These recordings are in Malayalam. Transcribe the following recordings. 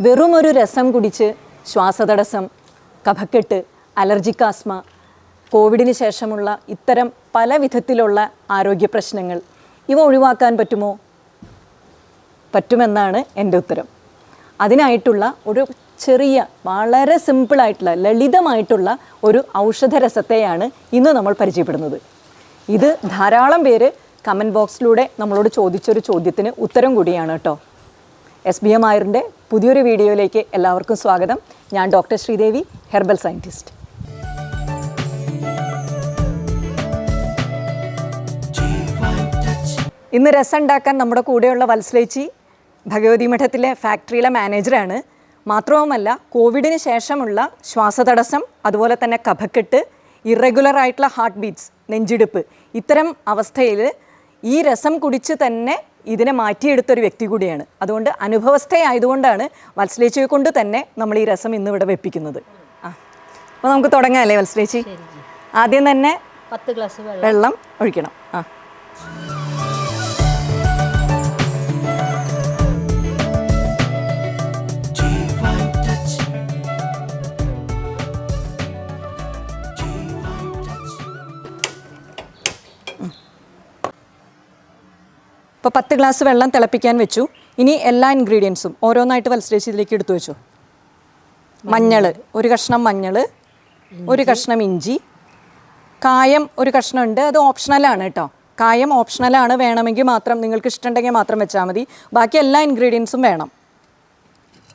വെറും ഒരു രസം കുടിച്ച് ശ്വാസതടസ്സം കഫക്കെട്ട് അലർജിക് ആസ്മ കോവിഡിന് ശേഷമുള്ള ഇത്തരം പല വിധത്തിലുള്ള ആരോഗ്യ പ്രശ്നങ്ങൾ ഇവ ഒഴിവാക്കാൻ പറ്റുമോ? പറ്റുമെന്നാണ് എന്റെ ഉത്തരം. അതിനായിട്ടുള്ള ഒരു ചെറിയ വളരെ സിമ്പിളായിട്ടുള്ള ലളിതമായിട്ടുള്ള ഒരു ഔഷധരസത്തെയാണ് ഇന്ന് നമ്മൾ പരിചയപ്പെടുന്നത്. ഇത് ധാരാളം പേര് കമന്റ് ബോക്സിലൂടെ നമ്മളോട് ചോദിച്ചൊരു ചോദ്യത്തിന് ഉത്തരം കൂടിയാണ് കേട്ടോ. എസ് ബി എം ആയറിന്റെ പുതിയൊരു വീഡിയോയിലേക്ക് എല്ലാവർക്കും സ്വാഗതം. ഞാൻ ഡോക്ടർ ശ്രീദേവി ഹെർബൽ സയന്റിസ്റ്റ് ഇന്ന് രസം ഉണ്ടാക്കാൻ നമ്മുടെ കൂടെയുള്ള വത്സലേച്ചി ഭഗവതി മഠത്തിലെ ഫാക്ടറിയിലെ മാനേജറാണ്. മാത്രവുമല്ല കോവിഡിന് ശേഷമുള്ള ശ്വാസതടസ്സം അതുപോലെ തന്നെ കഫക്കെട്ട് ഇറഗുലർ ആയിട്ടുള്ള ഹാർട്ട് ബീറ്റ്സ് നെഞ്ചിടിപ്പ് ഇത്തരം അവസ്ഥയിൽ ഈ രസം കുടിച്ച് തന്നെ ഇതിനെ മാറ്റിയെടുത്തൊരു വ്യക്തി കൂടിയാണ്. അതുകൊണ്ട് അനുഭവസ്ഥയായതുകൊണ്ടാണ് വത്സലേച്ചിയെ കൊണ്ട് തന്നെ നമ്മൾ ഈ രസം ഇന്ന് ഇവിടെ വെപ്പിക്കുന്നത്. ആ. അപ്പോൾ നമുക്ക് തുടങ്ങാം അല്ലേ വത്സലേച്ചി? ആദ്യം തന്നെ പത്ത് ഗ്ലാസ് വെള്ളം. വെള്ളം ഒഴിക്കണം. ഇപ്പോൾ പത്ത് ഗ്ലാസ് വെള്ളം തിളപ്പിക്കാൻ വെച്ചു. ഇനി എല്ലാ ഇൻഗ്രീഡിയൻസും ഓരോന്നായിട്ട് വത്സരേച്ച് ഇതിലേക്ക് എടുത്തു വെച്ചു. മഞ്ഞൾ ഒരു കഷ്ണം മഞ്ഞൾ ഒരു കഷ്ണം ഇഞ്ചി. കായം ഒരു കഷ്ണം ഉണ്ട് അത് ഓപ്ഷണലാണ് കേട്ടോ കായം ഓപ്ഷണലാണ് വേണമെങ്കിൽ മാത്രം നിങ്ങൾക്ക് ഇഷ്ടമുണ്ടെങ്കിൽ മാത്രം വെച്ചാൽ മതി. ബാക്കി എല്ലാ ഇൻഗ്രീഡിയൻസും വേണം.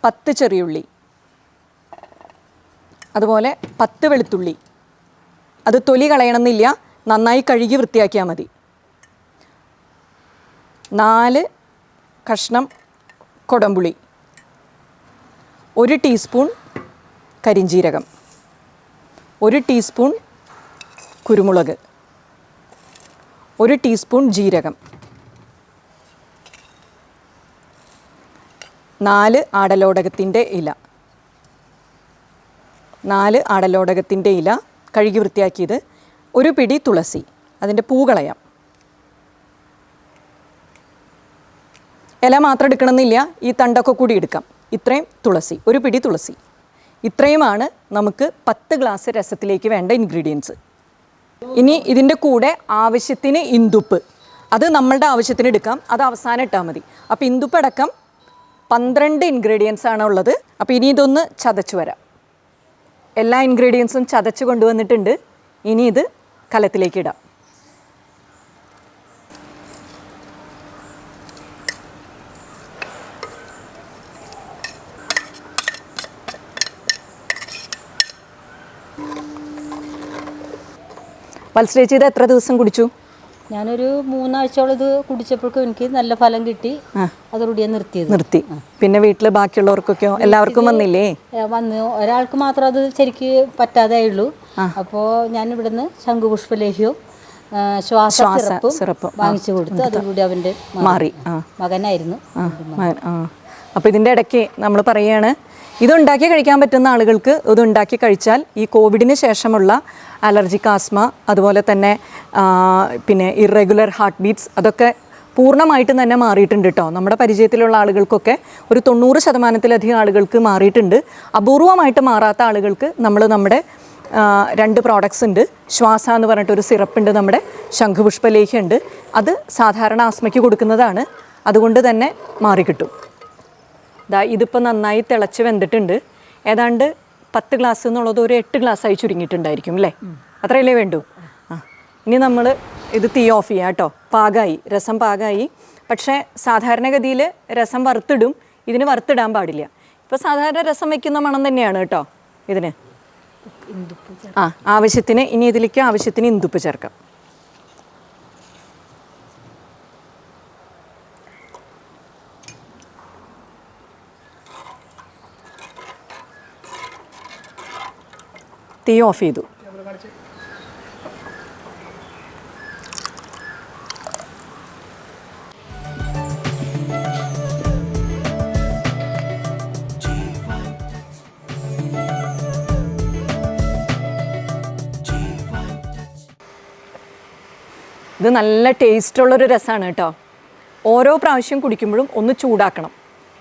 പത്ത് ചെറിയുള്ളി. അതുപോലെ പത്ത് വെളുത്തുള്ളി. അത് തൊലി കളയണമെന്നില്ല നന്നായി കഴുകി വൃത്തിയാക്കിയാൽ മതി. നാല് കഷ്ണം കൊടമ്പുളി ഒരു ടീസ്പൂൺ കരിഞ്ജീരകം ഒരു ടീസ്പൂൺ കുരുമുളക് ഒരു ടീസ്പൂൺ ജീരകം നാല് ആടലോടകത്തിന്റെ ഇല നാല് ആടലോടകത്തിന്റെ ഇല കഴുകി വൃത്തിയാക്കിയത് ഒരു പിടി തുളസി അതിന്റെ പൂ കളയാം. ഇല മാത്രം എടുക്കണമെന്നില്ല ഈ തണ്ടൊക്കെ കൂടി എടുക്കാം. ഇത്രയും തുളസി ഒരു പിടി തുളസി. ഇത്രയുമാണ് നമുക്ക് പത്ത് ഗ്ലാസ് രസത്തിലേക്ക് വേണ്ട ഇൻഗ്രീഡിയൻസ് ഇനി ഇതിന്റെ കൂടെ ആവശ്യത്തിന് ഇന്ദുപ്പ്. അത് നമ്മളുടെ ആവശ്യത്തിന് എടുക്കാം അത് അവസാനം ഇട്ടാൽ മതി. അപ്പോൾ ഇന്ദുപ്പ് അടക്കം പന്ത്രണ്ട് ഇൻഗ്രീഡിയൻസ് ആണ് ഉള്ളത്. അപ്പോൾ ഇനി ഇതൊന്ന് ചതച്ച് വരാം. എല്ലാ ഇൻഗ്രീഡിയൻസും ചതച്ച് കൊണ്ടുവന്നിട്ടുണ്ട്. ഇനി ഇത് കലത്തിലേക്ക് ഇടാം. വത്സരേച്ചി ഇത് എത്ര ദിവസം കുടിച്ചു? ഞാനൊരു മൂന്നാഴ്ചയോളം ഇത് കുടിച്ചപ്പോഴേക്കും എനിക്ക് നല്ല ഫലം കിട്ടി. അത് ഞാൻ നിർത്തിയത്. നിർത്തി. പിന്നെ വീട്ടിൽ ബാക്കിയുള്ളവർക്കൊക്കെ എല്ലാവർക്കും വന്നില്ലേ? വന്ന്. ഒരാൾക്ക് മാത്രം അത് ശരിക്ക് പറ്റാതെയുള്ളൂ അപ്പോൾ ഞാൻ ഇവിടുന്ന് ശംഖുപുഷ്പലേഹ്യവും ശ്വാസം സിറപ്പും വാങ്ങിച്ചു കൊടുത്തു അതോടുകൂടി അവന്റെ മാറി. മകനായിരുന്നു. അപ്പോൾ ഇതിന്റെ ഇടയ്ക്ക് നമ്മൾ പറയുകയാണ് ഇതുണ്ടാക്കി കഴിക്കാൻ പറ്റുന്ന ആളുകൾക്ക് ഇതുണ്ടാക്കി കഴിച്ചാൽ ഈ കോവിഡിന് ശേഷമുള്ള അലർജി കാസ്മ അതുപോലെ തന്നെ പിന്നെ ഇറഗുലർ ഹാർട്ട് ബീറ്റ്സ് അതൊക്കെ പൂർണമായിട്ടും തന്നെ മാറിയിട്ടുണ്ട് കേട്ടോ നമ്മുടെ പരിചയത്തിലുള്ള ആളുകൾക്കൊക്കെ ഒരു തൊണ്ണൂറ് ശതമാനത്തിലധികം ആളുകൾക്ക് മാറിയിട്ടുണ്ട്. അപൂർവമായിട്ട് മാറാത്ത ആളുകൾക്ക് നമ്മൾ നമ്മുടെ രണ്ട് പ്രോഡക്ട്സ് ഉണ്ട്. ശ്വാസ എന്ന് പറഞ്ഞിട്ടൊരു സിറപ്പുണ്ട് നമ്മുടെ ശംഖുപുഷ്പലേഖ ഉണ്ട് അത് സാധാരണ ആസ്മയ്ക്ക് കൊടുക്കുന്നതാണ്. അതുകൊണ്ട് തന്നെ മാറിക്കിട്ടും ദാ ഇതിപ്പോൾ നന്നായി തിളച്ച് വെന്തിട്ടുണ്ട്. ഏതാണ്ട് പത്ത് ഗ്ലാസ് എന്നുള്ളത് ഒരു എട്ട് ഗ്ലാസ്സായി ചുരുങ്ങിയിട്ടുണ്ടായിരിക്കും അല്ലേ? അത്രയല്ലേ വേണ്ടൂ? ആ ഇനി നമ്മൾ ഇത് തീ ഓഫ് ചെയ്യാം കേട്ടോ. പാകമായി രസം പാകമായി പക്ഷേ സാധാരണഗതിയിൽ രസം വറുത്തിടും. ഇതിന് വറുത്തിടാൻ പാടില്ല. ഇപ്പോൾ സാധാരണ രസം വെക്കുന്ന മണം തന്നെയാണ് കേട്ടോ ഇതിന്. ആ ആവശ്യത്തിന് ഇനി ഇതിലേക്ക് ആവശ്യത്തിന് ഇന്ദുപ്പ് ചേർക്കാം. തീ ഓഫ് ചെയ്തു. ഇത് നല്ല ടേസ്റ്റുള്ളൊരു രസമാണ് കേട്ടോ. ഓരോ പ്രാവശ്യം കുടിക്കുമ്പോഴും ഒന്ന് ചൂടാക്കണം.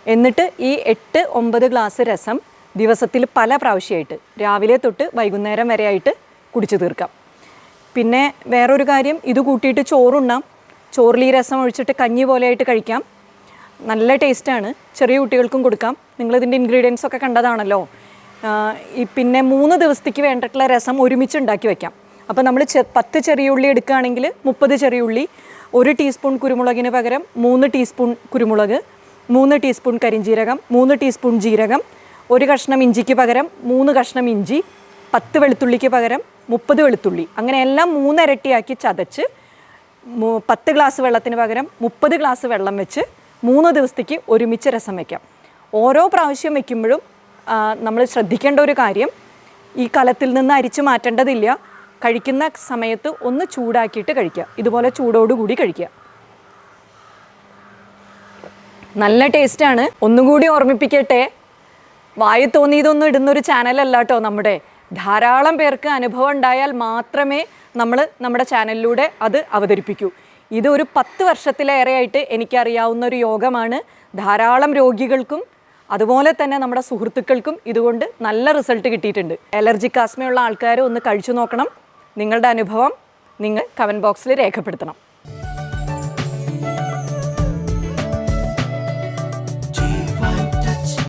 എന്നിട്ട് ഈ എട്ട് ഒമ്പത് ഗ്ലാസ് രസം ദിവസത്തിൽ പല പ്രാവശ്യമായിട്ട്. രാവിലെ തൊട്ട് വൈകുന്നേരം വരെയായിട്ട് കുടിച്ചു തീർക്കാം. പിന്നെ വേറൊരു കാര്യം ഇത് കൂട്ടിയിട്ട് ചോറുണ്ണാം. ചോറിൽ ഈ രസം ഒഴിച്ചിട്ട് കഞ്ഞി പോലെയായിട്ട് കഴിക്കാം. നല്ല ടേസ്റ്റാണ്. ചെറിയ കുട്ടികൾക്കും കൊടുക്കാം. നിങ്ങളിതിന്റെ ഇൻഗ്രീഡിയൻസ് ഒക്കെ കണ്ടതാണല്ലോ. ഈ പിന്നെ മൂന്ന് ദിവസത്തേക്ക് വേണ്ടിയിട്ടുള്ള രസം ഒരുമിച്ച് ഉണ്ടാക്കി വയ്ക്കാം അപ്പോൾ നമ്മൾ ചെ പത്ത് ചെറിയ ഉള്ളി എടുക്കുകയാണെങ്കിൽ മുപ്പത് ചെറിയ ഉള്ളി ഒരു ടീസ്പൂൺ കുരുമുളകിന് പകരം മൂന്ന് ടീസ്പൂൺ കുരുമുളക് മൂന്ന് ടീസ്പൂൺ കരിഞ്ജീരകം മൂന്ന് ടീസ്പൂൺ ജീരകം ഒരു കഷ്ണം ഇഞ്ചിക്ക് പകരം മൂന്ന് കഷ്ണം ഇഞ്ചി പത്ത് വെളുത്തുള്ളിക്ക് പകരം മുപ്പത് വെളുത്തുള്ളി. അങ്ങനെ എല്ലാം മൂന്നിരട്ടിയാക്കി ചതച്ച് പത്ത് ഗ്ലാസ് വെള്ളത്തിന് പകരം മുപ്പത് ഗ്ലാസ് വെള്ളം വെച്ച് മൂന്ന് ദിവസത്തേക്ക് ഒരുമിച്ച് രസം വയ്ക്കാം ഓരോ പ്രാവശ്യം വയ്ക്കുമ്പോഴും നമ്മൾ ശ്രദ്ധിക്കേണ്ട ഒരു കാര്യം ഈ കലത്തിൽ നിന്ന് അരിച്ചു മാറ്റേണ്ടതില്ല. കഴിക്കുന്ന സമയത്ത് ഒന്ന് ചൂടാക്കിയിട്ട് കഴിക്കുക. ഇതുപോലെ ചൂടോടുകൂടി കഴിക്കുക. നല്ല ടേസ്റ്റാണ്. ഒന്നുകൂടി ഓർമ്മിപ്പിക്കട്ടെ. വായി തോന്നിയതൊന്നും ഇടുന്നൊരു ചാനലല്ല കേട്ടോ നമ്മുടെ. ധാരാളം പേർക്ക് അനുഭവം ഉണ്ടായാൽ മാത്രമേ നമ്മൾ നമ്മുടെ ചാനലിലൂടെ അത് അവതരിപ്പിക്കൂ. ഇത് ഒരു പത്ത് വർഷത്തിലേറെയായിട്ട് എനിക്കറിയാവുന്ന ഒരു യോഗമാണ്. ധാരാളം രോഗികൾക്കും അതുപോലെ തന്നെ നമ്മുടെ സുഹൃത്തുക്കൾക്കും ഇതുകൊണ്ട് നല്ല റിസൾട്ട് കിട്ടിയിട്ടുണ്ട്. അലർജിക് ആസ്മയുള്ള ആൾക്കാരെ ഒന്ന് കഴിച്ചു നോക്കണം. നിങ്ങളുടെ അനുഭവം നിങ്ങൾ കമന്റ് ബോക്സിൽ രേഖപ്പെടുത്തണം.